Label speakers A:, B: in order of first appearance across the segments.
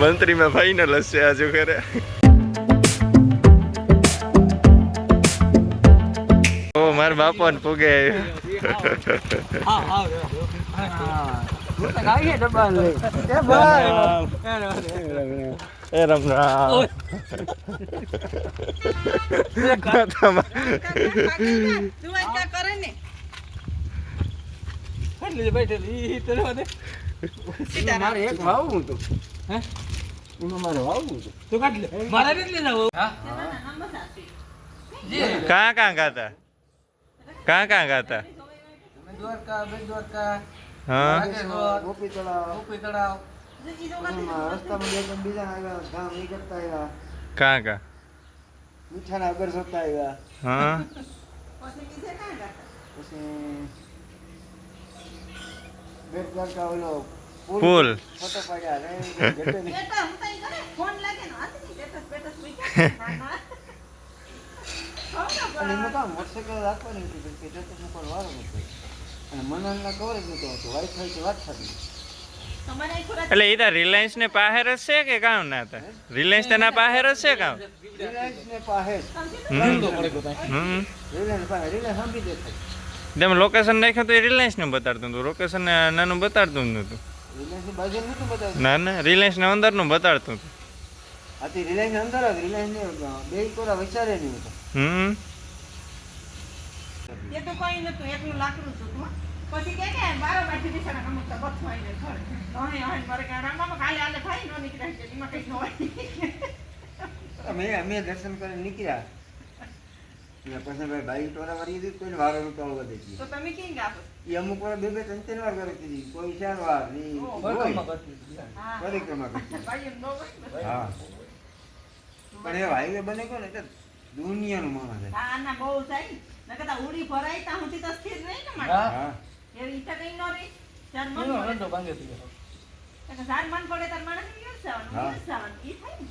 A: મંત્રીમાં final હશે આજુ કરે ઓ મારા બાપા ને પૂગે એ રમ રામ તમા-
B: તું આજ કાંઈ કરે ને સીતારામ.
C: મારે
A: કાં કાં ગાતા? કાં કાં ગાતા?
C: દ્વારકા બે દ્વારકા.
A: હા?
C: ગોપી તળાવ. ગોપી તળાવ. રસ્તામાં બે ત્રણ બીજા આવ્યા ગામ ઈ કરતા આવ્યા.
A: કાં કાં?
C: મીઠાના અગર સોતા આવ્યા.
A: હા?
B: પછી
C: બેટ દ્વારકા ઓલો
B: થોડા
A: એટલે એ તો રિલાયન્સ ને પાહેર જ છે કે કામ ના હતા રિલાયન્સ તેના પાહેર જ છે કામ? તેમ લોકેશન નાખ્યું તો એ રિલાયન્સનું બતાડતું હતું. લોકેશન નાનું બતાડતું જ નતું ના ના રિલાયન્સ ને અંદરનું બતાડતું હતું.
C: આથી રિલાયન્સ અંદર જ રિલાયન્સ ને બે કોરા વિચારે નહીં હતો.
A: હમ.
B: એ તો કોઈ નતું એકલું લાકડું હતું તું. પછી કે કે બારો બાજુ બિચારા અમુક તો બથવાઈને ઘર. અહીં અહીં મારે કાંઈ રામામાં કાલે આલે ભાઈ નો નીકળાય છે, એમાં કઈ ન હોય.
C: અમે અમે દર્શન કરીને નીકળ્યા. પછી ભાઈ બાઈક ટોરા વાળી દીધું કોઈ વારો નતો આવવા
B: તો તમે કેમ ગાતો?
C: એ અમુક વાર બે બે ત્રણ ત્રણ વાર કરે કીધી કોઈ ચાર વાર. પરિક્રમા કરતી
B: ભાઈ એમ ન હોય ને.
C: હા પણ એ હાઈવે બને ગયો ને એટલે દુનિયાનું માણસ
B: આના બહુ થાય. નકર તો ઉડી ભરાય ત્યાં સુધી તો સ્થિર રહી ને
C: મારા
B: એ રીતે કઈ ન રહી. ચાર મન પડે. એટલે ચાર મન પડે તાર માણસને દિવસ જવાનું,
C: હા.
B: દિવસ જવાનું. ઈ થાય ને.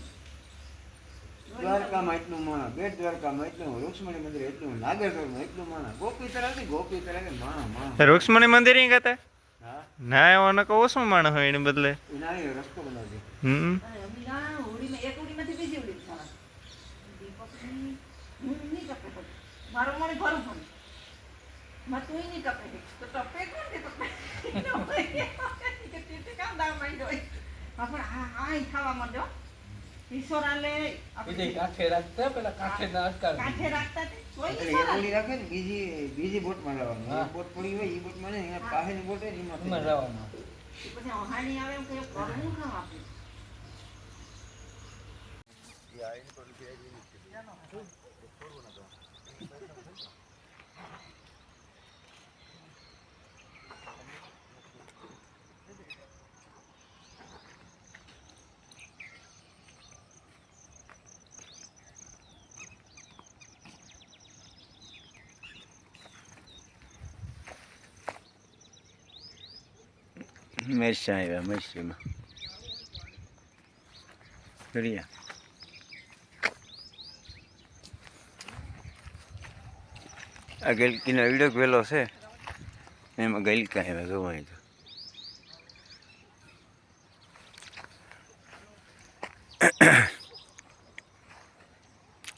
C: દ્વારકામાં એટલું માણા બેટ દ્વારકામાં એટલું રૂક્ષ્મણી મંદિર એટલું નાગેશ્વરમાં એટલું માણા. ગોપી તરાથી ગોપી તળાવ માણા માણા.
A: રૂક્ષ્મણી મંદિર ઈ કહેતા
C: હા.
A: ના એવો કહો શું માણસ હોય એને બદલે.
C: ના એ રસ્તો બનાવજો.
A: હમ.
B: એક હોળીમાંથી બીજી ઉડી. મારું મને ભરું પણ. માં નહીં ટપે તો ટપે કોણ કે ટપે? કામ દાવ માંડ્યો પણ આ આ ખાવા માંડ્યો. ઈશ્વરા લે આપણે કાંઠે રાખતા તે. કોઈ
C: એટલે
B: ઈશ્વરા
C: એ
B: લે.
C: બોલી રાખે ને બીજી બીજી બોટમાં એક બોટ પડી હોય એ બોટમાં ને એના પાસેની બોટ હોય ને એમાં
B: પછી હાની આવે એમ કે કરવું કામ આપણે
C: મરસા આવ્યા મરસીમાં કર્યા આ ગલકીનો વીડિયો વેલો છે એમાં ગલકા આવ્યા જોવાય તો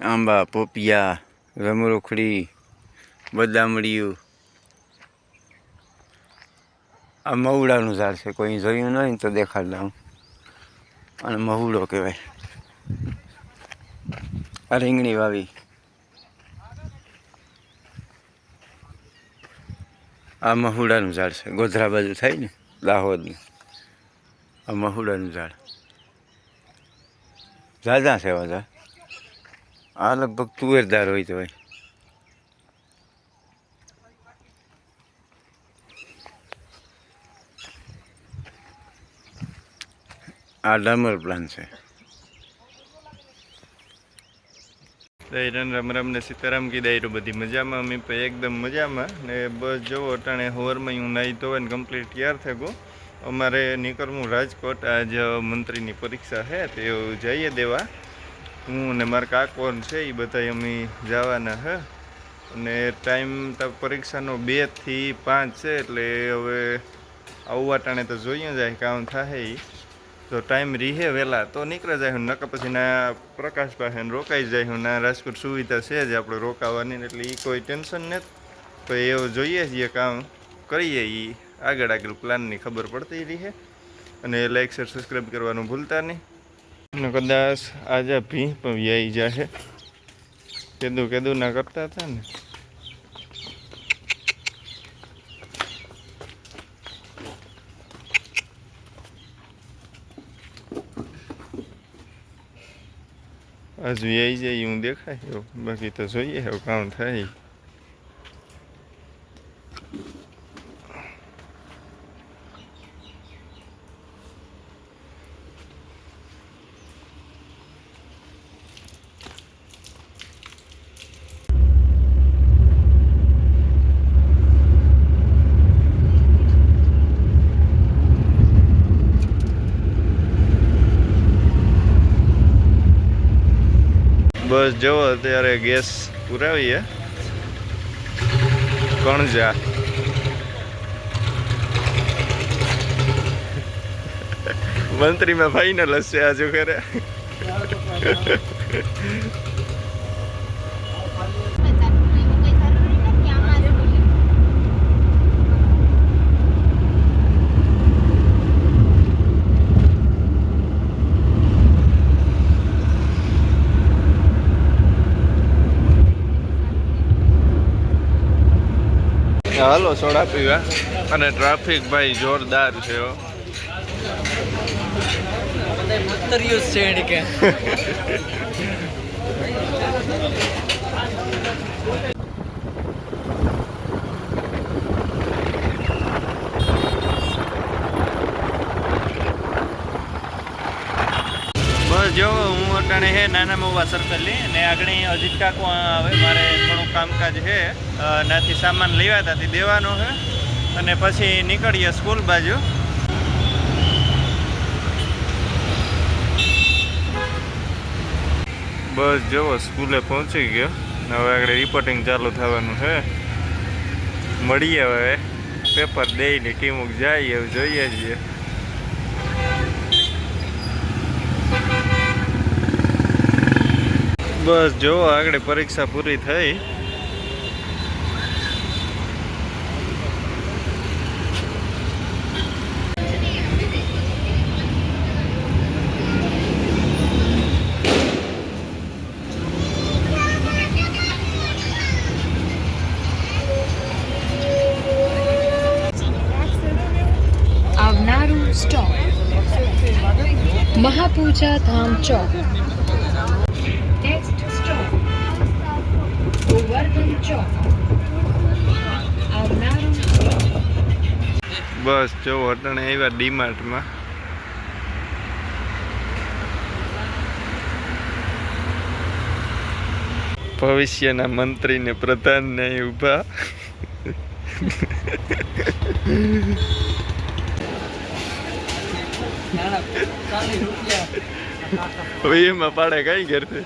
C: આંબા પોપિયા રમરોખડી બદામડીયું આ મહુડાનું ઝાડ છે, કોઈ જોયું નહીં તો દેખાડ દઉં. અને મહુડો કહેવાય. આ રીંગણી વાવી. આ મહુડાનું ઝાડ છે, ગોધરા બાજુ થાય ને, દાહોદનું. આ મહુડાનું ઝાડ. ઝાઝા છે ઝાડ. આ લગભગ તુવેરદાર હોય તો ભાઈ આ ડમર પ્લાન છે.
A: દહીરન રામ રામ ને સીતારામ કી દહીરો બધી મજામાં, અમે પણ એકદમ મજામાં. ને બસ જોવો અટાણે હોરમાં હું નાહી ને કમ્પ્લીટ તૈયાર થઈ ગયો. અમારે નીકળવું રાજકોટ. આજ મંત્રીની પરીક્ષા છે તે જઈએ દેવા. હું અને મારા કાકોન છે એ બધા અમે જવાના હે. અને ટાઈમ તો પરીક્ષાનો બેથી પાંચ છે, એટલે હવે આવવા ટાણે તો જોઈએ જાય કામ થાય ઈ. તો ટાઈમ રીહે વહેલા તો નીકળે જાય હું, નકર પછી ના પ્રકાશ પાસે રોકાઈ જાય હું, ના રાજકોટ સુવિધા છે જ આપણે રોકાવાની એટલે એ કોઈ ટેન્શન નથી. તો એવું જોઈએ છીએ કામ કરીએ એ આગળ આગળ પ્લાનની ખબર પડતી રહે. અને લાઈક શેર સબસ્ક્રાઈબ કરવાનું ભૂલતા નહીં. કદાચ આજે ભી પણ વ્યાઈ જશે કેદું કેદું ના કરતા હતા ને. આજ એ જાય હું દેખાય એવું બાકી તો જોઈએ એવું કામ થાય બસ જવો અત્યારે ગેસ પુરાવીએ. કણજા. મંત્રીમાં ફાઈનલ હશે આજુ કરે હાલો સોડા પીવા. અને ટ્રાફિક ભાઈ જોરદાર છે
D: છે કે
A: બસ જો હું અટાણે હે, નાના મવા સર્કલની અને આગળ અજીત કાકો આવે, મારે થોડું કામકાજ છે નાથી સામાન લેવા હતા દેવાનો છે અને પછી નીકળીએ સ્કૂલ બાજુ. બસ જવો સ્કૂલે પહોંચી ગયો. ને હવે આગળ રિપોર્ટિંગ ચાલુ થવાનું છે મળીએ હવે. પેપર દઈને ટીમુક જાય એવું જોઈએ છીએ બસ જો આગળ પરીક્ષા પૂરી થઈ.
E: આવનારું મહાપૂજા ધામ ચોક.
A: બસ જો અટાણે આવ્યા ડીમાર્ટમાં. ભવિષ્યના મંત્રીને પ્રધાનને પ્રધાન ઊભા
D: ઊભા
A: હવે એમાં પાડે કઈ ઘેરથી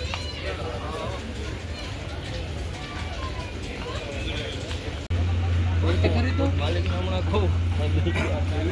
D: Oh, maligo.